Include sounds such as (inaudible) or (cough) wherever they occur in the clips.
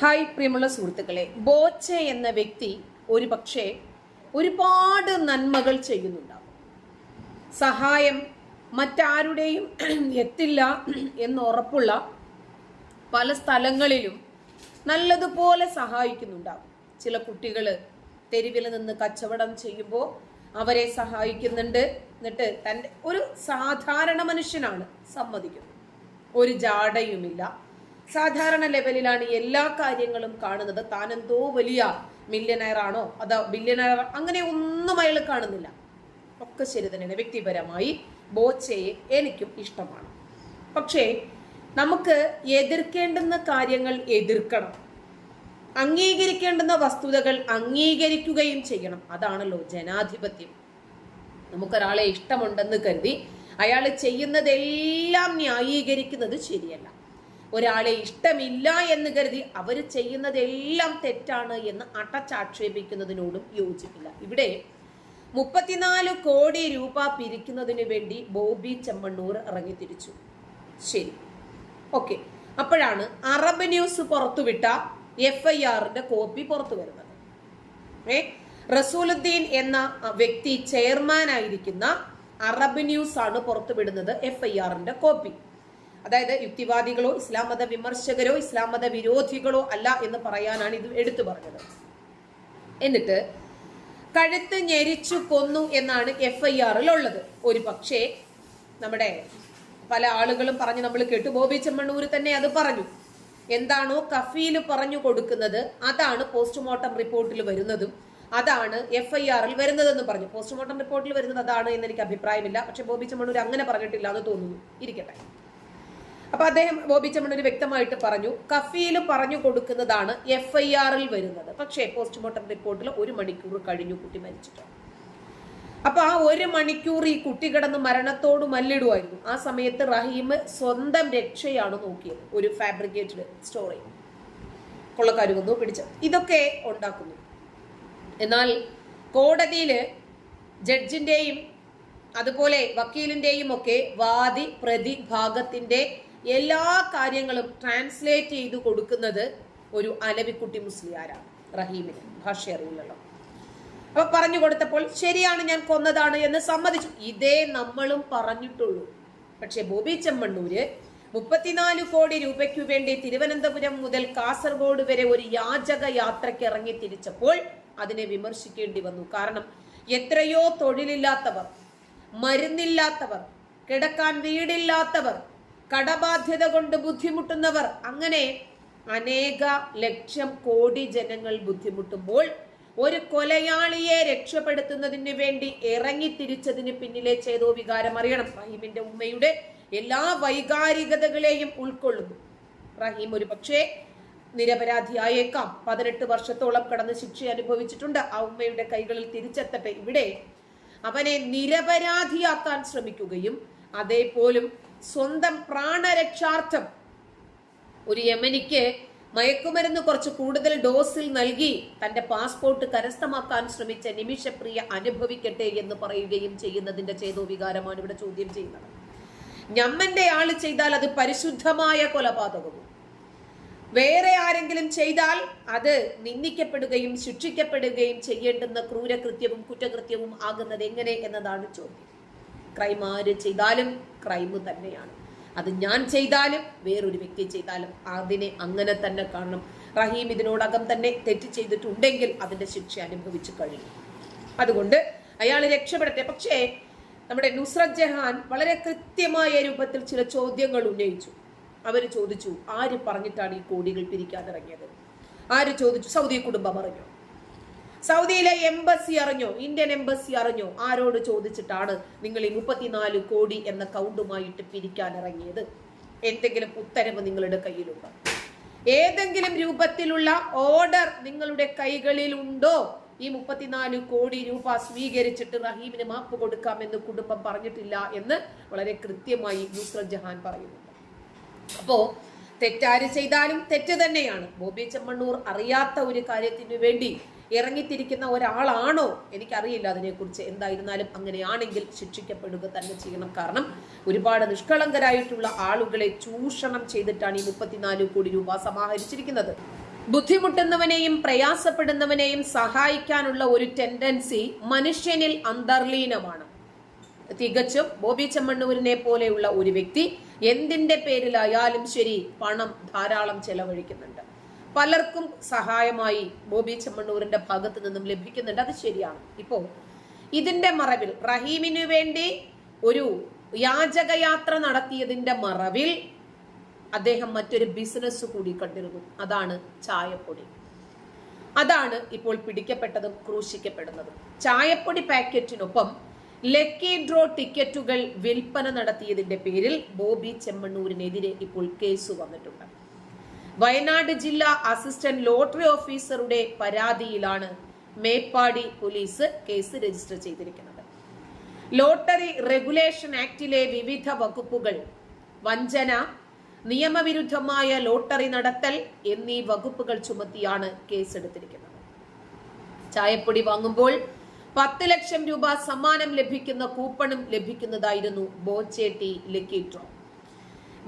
Hi പ്രിയമുള്ള സുഹൃത്തുക്കളെ. ബോച്ച എന്ന വ്യക്തി ഒരു പക്ഷേ ഒരുപാട് നന്മകൾ ചെയ്യുന്നുണ്ടാവും. സഹായം മറ്റാരുടെയും (clears throat) എത്തില്ല എന്ന് ഉറപ്പുള്ള പല സ്ഥലങ്ങളിലും നല്ലതുപോലെ സഹായിക്കുന്നുണ്ടാവും. ചില കുട്ടികൾ തെരുവിൽ നിന്ന് കച്ചവടം ചെയ്യുമ്പോൾ അവരെ സഹായിക്കുന്നുണ്ട്. എന്നിട്ട് തന്റെ ഒരു സാധാരണ മനുഷ്യനാണ് സമ്മതിക്കുന്നത്. ഒരു ജാടയുമില്ല. സാധാരണ ലെവലിലാണ് എല്ലാ കാര്യങ്ങളും കാണുന്നത്. താനെന്തോ വലിയ മില്യനയറാണോ അതോ ബില്യനയർ അങ്ങനെ ഒന്നും അയാൾ കാണുന്നില്ല. ഒക്കെ ശരി തന്നെയാണ്. വ്യക്തിപരമായി ബോച്ചയെ എനിക്കും ഇഷ്ടമാണ്. പക്ഷേ നമുക്ക് എതിർക്കേണ്ടുന്ന കാര്യങ്ങൾ എതിർക്കണം. അംഗീകരിക്കേണ്ടുന്ന വസ്തുതകൾ അംഗീകരിക്കുകയും ചെയ്യണം. അതാണല്ലോ ജനാധിപത്യം. നമുക്കൊരാളെ ഇഷ്ടമുണ്ടെന്ന് കരുതി അയാൾ ചെയ്യുന്നതെല്ലാം ന്യായീകരിക്കുന്നത് ശരിയല്ല. ഒരാളെ ഇഷ്ടമില്ല എന്ന് കരുതി അവർ ചെയ്യുന്നതെല്ലാം തെറ്റാണ് എന്ന് അടച്ചാക്ഷേപിക്കുന്നതിനോടും യോജിപ്പില്ല. ഇവിടെ മുപ്പത്തിനാല് കോടി രൂപ പിരിക്കുന്നതിന് വേണ്ടി ബോബി ചെമ്മണ്ണൂർ ഇറങ്ങിത്തിരിച്ചു. ശരി. ഓക്കെ. അപ്പോഴാണ് അറബ് ന്യൂസ് പുറത്തുവിട്ട എഫ് ഐ ആറിന്റെ കോപ്പി പുറത്തു വരുന്നത്. ഏ? റസൂലുദ്ദീൻ എന്ന വ്യക്തി ചെയർമാൻ ആയിരിക്കുന്ന അറബ് ന്യൂസ് ആണ് പുറത്തുവിടുന്നത് എഫ് ഐ ആറിന്റെ കോപ്പി. അതായത് യുക്തിവാദികളോ ഇസ്ലാം മത വിമർശകരോ ഇസ്ലാം മത വിരോധികളോ അല്ല എന്ന് പറയാനാണ് ഇത് എടുത്തു പറഞ്ഞത്. എന്നിട്ട് കഴുത്ത് ഞെരിച്ചു കൊന്നു എന്നാണ് എഫ് ഐ ആറിൽ ഉള്ളത് ഒരു പക്ഷേ നമ്മുടെ പല ആളുകളും പറഞ്ഞ് നമ്മൾ കേട്ടു. ബോബി ചെമ്മണ്ണൂർ തന്നെ അത് പറഞ്ഞു. എന്താണോ കഫീൽ പറഞ്ഞു കൊടുക്കുന്നത് അതാണ് പോസ്റ്റ്മോർട്ടം റിപ്പോർട്ടിൽ വരുന്നതും അതാണ് എഫ് ഐ ആറിൽ വരുന്നതെന്ന് പറഞ്ഞു. പോസ്റ്റ്മോർട്ടം റിപ്പോർട്ടിൽ വരുന്നത് അതാണ് എന്ന് എനിക്ക് അഭിപ്രായമില്ല. പക്ഷെ ബോബി ചെമ്മണ്ണൂർ അങ്ങനെ പറഞ്ഞിട്ടില്ല എന്ന് തോന്നുന്നു. ഇരിക്കട്ടെ. അപ്പൊ അദ്ദേഹം ബോബി ചെമ്മണ്ണൂർ വ്യക്തമായിട്ട് പറഞ്ഞു കഫീൽ പറഞ്ഞു കൊടുക്കുന്നതാണ് എഫ് ഐ ആറിൽ വരുന്നത്. പക്ഷേ പോസ്റ്റ്മോർട്ടം റിപ്പോർട്ടിൽ ഒരു മണിക്കൂർ കഴിഞ്ഞു കുട്ടി മരിച്ചിട്ട്. അപ്പൊ ആ ഒരു മണിക്കൂർ ഈ കുട്ടി കിടന്ന് മരണത്തോട് മല്ലിടുമായിരുന്നു ആ സമയത്ത് റഹീം സ്വന്തം രക്ഷയാണ് നോക്കിയത്. ഒരു ഫാബ്രിക്കേറ്റഡ് സ്റ്റോറി കൊള്ളക്കാർ വന്നു പിടിച്ചു. ഇതൊക്കെ ഉണ്ടാക്കുന്നു. എന്നാൽ കോടതിയിൽ ജഡ്ജിന്റെയും അതുപോലെ വക്കീലിന്റെയും ഒക്കെ വാദി പ്രതി ഭാഗത്തിന്റെ എല്ലാ കാര്യങ്ങളും ട്രാൻസ്ലേറ്റ് ചെയ്ത് കൊടുക്കുന്നത് ഒരു അലവിക്കുട്ടി മുസ്ലിയാരാണ് റഹീമിന് ഭാഷ അറിയില്ലല്ലോ. അപ്പൊ പറഞ്ഞു കൊടുത്തപ്പോൾ ശരിയാണ് ഞാൻ കൊന്നതാണ് എന്ന് സമ്മതിച്ചു. ഇതേ നമ്മളും പറഞ്ഞിട്ടുള്ളൂ. പക്ഷെ ബോബി ചെമ്മണ്ണൂര് മുപ്പത്തിനാല് കോടി രൂപയ്ക്കു വേണ്ടി തിരുവനന്തപുരം മുതൽ കാസർഗോഡ് വരെ ഒരു യാചക യാത്രയ്ക്ക് ഇറങ്ങി തിരിച്ചപ്പോൾ അതിനെ വിമർശിക്കേണ്ടി വന്നു. കാരണം എത്രയോ തൊഴിലില്ലാത്തവർ മരുന്നില്ലാത്തവർ കിടക്കാൻ വീടില്ലാത്തവർ കടബാധ്യത കൊണ്ട് ബുദ്ധിമുട്ടുന്നവർ. അങ്ങനെ അനേക ലക്ഷം കോടി ജനങ്ങൾ ബുദ്ധിമുട്ടുമ്പോൾ ഒരു കൊലയാളിയെ രക്ഷപ്പെടുത്തുന്നതിന് വേണ്ടി ഇറങ്ങി തിരിച്ചതിന് പിന്നിലെ ചേതോ വികാരം അറിയണം. റഹീമിന്റെ ഉമ്മയുടെ എല്ലാ വൈകാരികതകളെയും ഉൾക്കൊള്ളുന്നു. റഹീം ഒരു പക്ഷേ നിരപരാധിയായേക്കാം. പതിനെട്ട് വർഷത്തോളം കടന്ന് ശിക്ഷ അനുഭവിച്ചിട്ടുണ്ട്. ആ ഉമ്മയുടെ കൈകളിൽ തിരിച്ചെത്തട്ടെ. ഇവിടെ അവനെ നിരപരാധിയാക്കാൻ ശ്രമിക്കുകയും അതേപോലും സ്വന്തം പ്രാണരക്ഷാർത്ഥം. ഒരു യമനിക്ക് മയക്കുമരുന്ന് കുറച്ച് കൂടുതൽ ഡോസിൽ നൽകി തന്റെ പാസ്പോർട്ട് കരസ്ഥമാക്കാൻ ശ്രമിച്ച നിമിഷപ്രിയ അനുഭവിക്കട്ടെ എന്ന് പറയുകയും ചെയ്യുന്നതിന്റെ ചേതോ വികാരമാണ് ഇവിടെ ചോദ്യം ചെയ്യുന്നത്. ഞമ്മന്റെ ആൾ ചെയ്താൽ അത് പരിശുദ്ധമായ കൊലപാതകവും. വേറെ ആരെങ്കിലും ചെയ്താൽ അത് നിന്ദിക്കപ്പെടുകയും ശിക്ഷിക്കപ്പെടുകയും ചെയ്യേണ്ടുന്ന ക്രൂരകൃത്യവും കുറ്റകൃത്യവും ആകുന്നത് എങ്ങനെ എന്നതാണ് ചോദ്യം. ക്രൈം ആര് ചെയ്താലും ക്രൈം തന്നെയാണ്. അത് ഞാൻ ചെയ്താലും വേറൊരു വ്യക്തി ചെയ്താലും അതിനെ അങ്ങനെ തന്നെ കാണണം. റഹീം ഇതിനോടകം തന്നെ തെറ്റ് ചെയ്തിട്ടുണ്ടെങ്കിൽ അതിന്റെ ശിക്ഷ അനുഭവിച്ചു കഴിയും അതുകൊണ്ട് അയാൾ രക്ഷപ്പെടട്ടെ പക്ഷേ നമ്മുടെ നുസ്രത് ജഹാൻ വളരെ കൃത്യമായ രൂപത്തിൽ ചില ചോദ്യങ്ങൾ ഉന്നയിച്ചു. അവർ ചോദിച്ചു ആര് പറഞ്ഞിട്ടാണ് ഈ കോടികൾ പിരിക്കാതിറങ്ങിയത് ആര് ചോദിച്ചു? സൗദി കുടുംബം അറിഞ്ഞോ. സൗദിയിലെ എംബസി അറിഞ്ഞോ? ഇന്ത്യൻ എംബസി അറിഞ്ഞോ? ആരോട് ചോദിച്ചിട്ടാണ് നിങ്ങൾ ഈ മുപ്പത്തിനാല് കോടി എന്ന കൗണ്ടുമായിട്ട് പിരിക്കാൻ ഇറങ്ങിയത് എന്തെങ്കിലും ഉത്തരവ് നിങ്ങളുടെ കയ്യിലുണ്ടോ? ഏതെങ്കിലും രൂപത്തിലുള്ള ഓർഡർ നിങ്ങളുടെ കൈകളിൽ ഉണ്ടോ ഈ മുപ്പത്തിനാല് കോടി രൂപ സ്വീകരിച്ചിട്ട് റഹീമിന് മാപ്പ് കൊടുക്കാമെന്ന് കുടുംബം പറഞ്ഞിട്ടില്ല എന്ന് വളരെ കൃത്യമായി നുസ്രത് ജഹാൻ പറയുന്നുണ്ട് അപ്പോ തെറ്റാര് ചെയ്താലും തെറ്റ് തന്നെയാണ്. ബോബി ചെമ്മണ്ണൂർ അറിയാത്ത ഒരു കാര്യത്തിനു വേണ്ടി ഇറങ്ങിത്തിരിക്കുന്ന ഒരാളാണോ? എനിക്കറിയില്ല അതിനെക്കുറിച്ച്. എന്തായിരുന്നാലും അങ്ങനെയാണെങ്കിൽ ശിക്ഷിക്കപ്പെടുക തന്നെ ചെയ്യണം. കാരണം ഒരുപാട് നിഷ്കളങ്കരായിട്ടുള്ള ആളുകളെ ചൂഷണം ചെയ്തിട്ടാണ് ഈ മുപ്പത്തിനാല് കോടി രൂപ സമാഹരിച്ചിരിക്കുന്നത്. ബുദ്ധിമുട്ടുന്നവനെയും പ്രയാസപ്പെടുന്നവനെയും സഹായിക്കാനുള്ള ഒരു ടെൻഡൻസി മനുഷ്യനിൽ അന്തർലീനമാണ്. തികച്ചും ബോബി ചെമ്മണ്ണൂരിനെ പോലെയുള്ള ഒരു വ്യക്തി എന്തിന്റെ പേരിലായാലും ശരി പണം ധാരാളം ചെലവഴിക്കുന്നുണ്ട്. പലർക്കും സഹായമായി ബോബി ചെമ്മണ്ണൂരിന്റെ ഭാഗത്തു നിന്നും ലഭിക്കുന്നുണ്ട്. അത് ശരിയാണ്. ഇപ്പോ ഇതിന്റെ മറവിൽ റഹീമിനു വേണ്ടി ഒരു യാചകയാത്ര നടത്തിയതിന്റെ മറവിൽ അദ്ദേഹം മറ്റൊരു ബിസിനസ് കൂടി കണ്ടിരുന്നു. അതാണ് ചായപ്പൊടി. അതാണ് ഇപ്പോൾ പിടിക്കപ്പെട്ടതും ക്രൂശിക്കപ്പെടുന്നതും. ചായപ്പൊടി പാക്കറ്റിനൊപ്പം ലക്കി ഡ്രോ ടിക്കറ്റുകൾ വിൽപ്പന നടത്തിയതിന്റെ പേരിൽ ബോബി ചെമ്മണ്ണൂരിനെതിരെ ഇപ്പോൾ കേസ് വന്നിട്ടുണ്ട്. വയനാട് ജില്ലാ അസിസ്റ്റന്റ് ലോട്ടറി ഓഫീസറുടെ പരാതിയിലാണ് മേപ്പാടി പോലീസ് കേസ് രജിസ്റ്റർ ചെയ്തിരിക്കുന്നത്. ലോട്ടറി റെഗുലേഷൻ ആക്ടിലെ വിവിധ വകുപ്പുകൾ വഞ്ചന നിയമവിരുദ്ധമായ ലോട്ടറി നടത്തൽ എന്നീ വകുപ്പുകൾ ചുമത്തിയാണ് കേസെടുത്തിരിക്കുന്നത്. ചായപ്പൊടി വാങ്ങുമ്പോൾ പത്ത് ലക്ഷം രൂപ സമ്മാനം ലഭിക്കുന്ന കൂപ്പണും ലഭിക്കുന്നതായിരുന്നു ബോച്ചേട്ടി ലക്കി ഡ്രോ.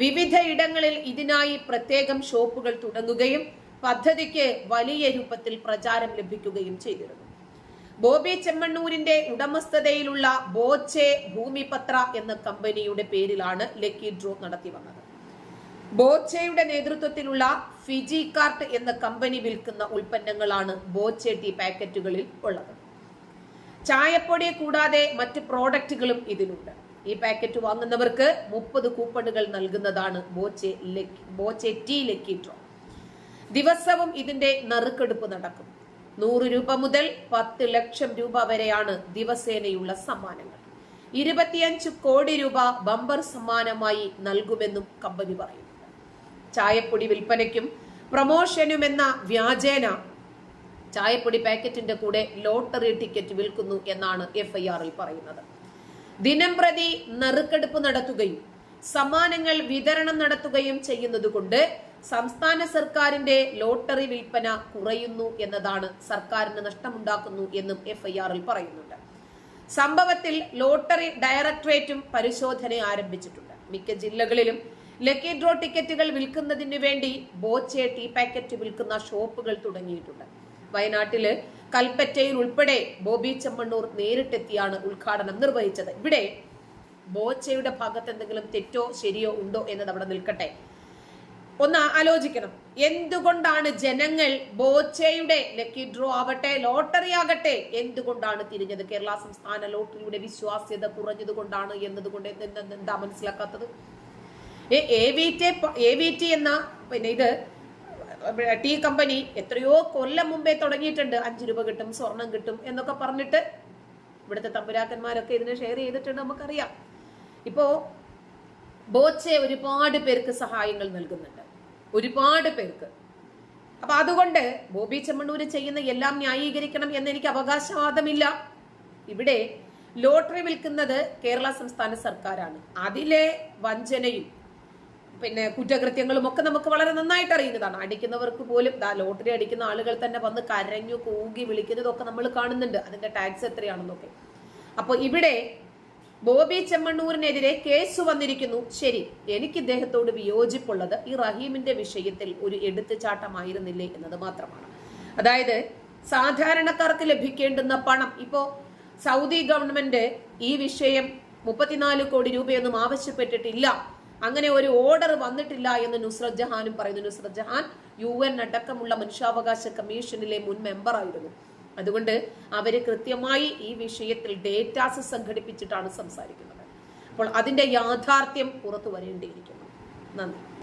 വിവിധ ഇടങ്ങളിൽ ഇതിനായി പ്രത്യേകം ഷോപ്പുകൾ തുടങ്ങുകയും പദ്ധതിക്ക് വലിയ രൂപത്തിൽ പ്രചാരം ലഭിക്കുകയും ചെയ്തിരുന്നു. ബോബി ചെമ്മണ്ണൂരിന്റെ ഉടമസ്ഥതയിലുള്ള ബോച്ചെ ഭൂമിപത്ര എന്ന കമ്പനിയുടെ പേരിലാണ് ലക്കി ഡ്രോ നടത്തി വന്നത്. ബോച്ചയുടെ നേതൃത്വത്തിലുള്ള ഫിജി കാർട്ട് എന്ന കമ്പനി വിൽക്കുന്ന ഉൽപ്പന്നങ്ങളാണ് ബോച്ചെ ടീ പാക്കറ്റുകളിൽ ഉള്ളത്. ചായപ്പൊടി കൂടാതെ മറ്റ് പ്രോഡക്റ്റുകളും ഇതിലുണ്ട്. ഈ പാക്കറ്റ് വാങ്ങുന്നവർക്ക് മുപ്പത് കൂപ്പണുകൾ നൽകുന്നതാണ് Boche Boche tea lucky draw. ദിവസവും ഇതിന്റെ നറുക്കെടുപ്പ് നടക്കും. നൂറ് രൂപ മുതൽ പത്ത് ലക്ഷം രൂപ വരെയാണ് ദിവസേനയുള്ള സമ്മാനങ്ങൾ. ഇരുപത്തിയഞ്ച് കോടി രൂപ ബമ്പർ സമ്മാനമായി നൽകുമെന്നും കമ്പനി പറയുന്നു. ചായപ്പൊടി വിൽപ്പനയ്ക്കും പ്രമോഷനും എന്ന വ്യാജേന ചായപ്പൊടി പാക്കറ്റിന്റെ കൂടെ ലോട്ടറി ടിക്കറ്റ് വിൽക്കുന്നു എന്നാണ് എഫ്ഐആറിൽ പറയുന്നത്. ദിനം പ്രതി നറുക്കെടുപ്പ് നടത്തുകയും സമ്മാനങ്ങൾ വിതരണം നടത്തുകയും ചെയ്യുന്നതുകൊണ്ട് സംസ്ഥാന സർക്കാരിന്റെ ലോട്ടറി വിൽപ്പന കുറയുന്നു എന്നതാണ് സർക്കാരിന് നഷ്ടമുണ്ടാക്കുന്നു എന്നും എഫ്ഐആറിൽ പറയുന്നുണ്ട്. സംഭവത്തിൽ ലോട്ടറി ഡയറക്ടറേറ്റും പരിശോധന ആരംഭിച്ചിട്ടുണ്ട്. മിക്ക ജില്ലകളിലും ലക്കി ഡ്രോ ടിക്കറ്റുകൾ വിൽക്കുന്നതിന് വേണ്ടി ബോച്ചെ ടീ പാക്കറ്റ് വിൽക്കുന്ന ഷോപ്പുകൾ തുടങ്ങിയിട്ടുണ്ട്. വയനാട്ടിൽ കൽപ്പറ്റയിൽ ഉൾപ്പെടെ ബോബി ചെമ്മണ്ണൂർ നേരിട്ടെത്തിയാണ് ഉദ്ഘാടനം നിർവഹിച്ചത്. ഇവിടെ ബോച്ചയുടെ ഭാഗത്ത് എന്തെങ്കിലും തെറ്റോ ശരിയോ ഉണ്ടോ എന്നത് അവിടെ നിൽക്കട്ടെ. ഒന്ന് ആലോചിക്കണം. എന്തുകൊണ്ടാണ് ജനങ്ങൾ ബോച്ചയുടെ ലക്കി ഡ്രോ ആവട്ടെ ലോട്ടറി ആകട്ടെ എന്തുകൊണ്ടാണ് തിരിഞ്ഞത്? കേരള സംസ്ഥാന ലോട്ടറിയുടെ വിശ്വാസ്യത കുറഞ്ഞത് കൊണ്ടാണ് എന്നതുകൊണ്ട് എന്താ മനസ്സിലാക്കാത്തത്? എ വി ടി എന്ന പിന്നെ ഇത് ടീ കമ്പനി എത്രയോ കൊല്ലം മുമ്പേ തുടങ്ങിയിട്ടുണ്ട്. അഞ്ചു രൂപ കിട്ടും സ്വർണം കിട്ടും എന്നൊക്കെ പറഞ്ഞിട്ട് ഇവിടുത്തെ തമ്പുരാക്കന്മാരൊക്കെ ഇതിനെ ഷെയർ ചെയ്തിട്ടുണ്ട് നമുക്കറിയാം. ഇപ്പോ ബോച്ചെ ഒരുപാട് പേർക്ക് സഹായങ്ങൾ നൽകുന്നുണ്ട്. ഒരുപാട് പേർക്ക്. അപ്പൊ അതുകൊണ്ട് ബോബി ചെമ്മണ്ണൂര് ചെയ്യുന്ന എല്ലാം ന്യായീകരിക്കണം എന്ന് എനിക്ക് അവകാശവാദമില്ല. ഇവിടെ ലോട്ടറി വിൽക്കുന്നത് കേരള സംസ്ഥാന സർക്കാരാണ്. അതിലെ വഞ്ചനയും പിന്നെ കുറ്റകൃത്യങ്ങളും ഒക്കെ നമുക്ക് വളരെ നന്നായിട്ട് അറിയുന്നതാണ്. അടിക്കുന്നവർക്ക് പോലും ലോട്ടറി അടിക്കുന്ന ആളുകൾ തന്നെ വന്ന് കരഞ്ഞു കൂകി വിളിക്കുന്നതൊക്കെ നമ്മൾ കാണുന്നുണ്ട്. അതിന്റെ ടാക്സ് എത്രയാണെന്നൊക്കെ. അപ്പൊ ഇവിടെ ബോബി ചെമ്മണ്ണൂരിനെതിരെ കേസ് വന്നിരിക്കുന്നു. ശരി എനിക്ക് ഇദ്ദേഹത്തോട് വിയോജിപ്പുള്ളത് ഈ റഹീമിന്റെ വിഷയത്തിൽ ഒരു എടുത്തുചാട്ടമായിരുന്നില്ലേ എന്നത് മാത്രമാണ്. അതായത് സാധാരണക്കാർക്ക് ലഭിക്കേണ്ടുന്ന പണം. ഇപ്പോ സൗദി ഗവൺമെന്റ് ഈ വിഷയം മുപ്പത്തിനാല് കോടി രൂപയൊന്നും ആവശ്യപ്പെട്ടിട്ടില്ല. അങ്ങനെ ഒരു ഓർഡർ വന്നിട്ടില്ല എന്ന് നുസ്രത് ജഹാനും പറയുന്നു. നുസ്രത് ജഹാൻ യു എൻ അടക്കമുള്ള മനുഷ്യാവകാശ കമ്മീഷനിലെ മുൻ മെമ്പറായിരുന്നു അതുകൊണ്ട് അവർ കൃത്യമായി ഈ വിഷയത്തിൽ ഡേറ്റാസ് സംഘടിപ്പിച്ചിട്ടാണ് സംസാരിക്കുന്നത്. അപ്പോൾ അതിന്റെ യാഥാർത്ഥ്യം പുറത്തു വരേണ്ടിയിരിക്കുന്നു. നന്ദി.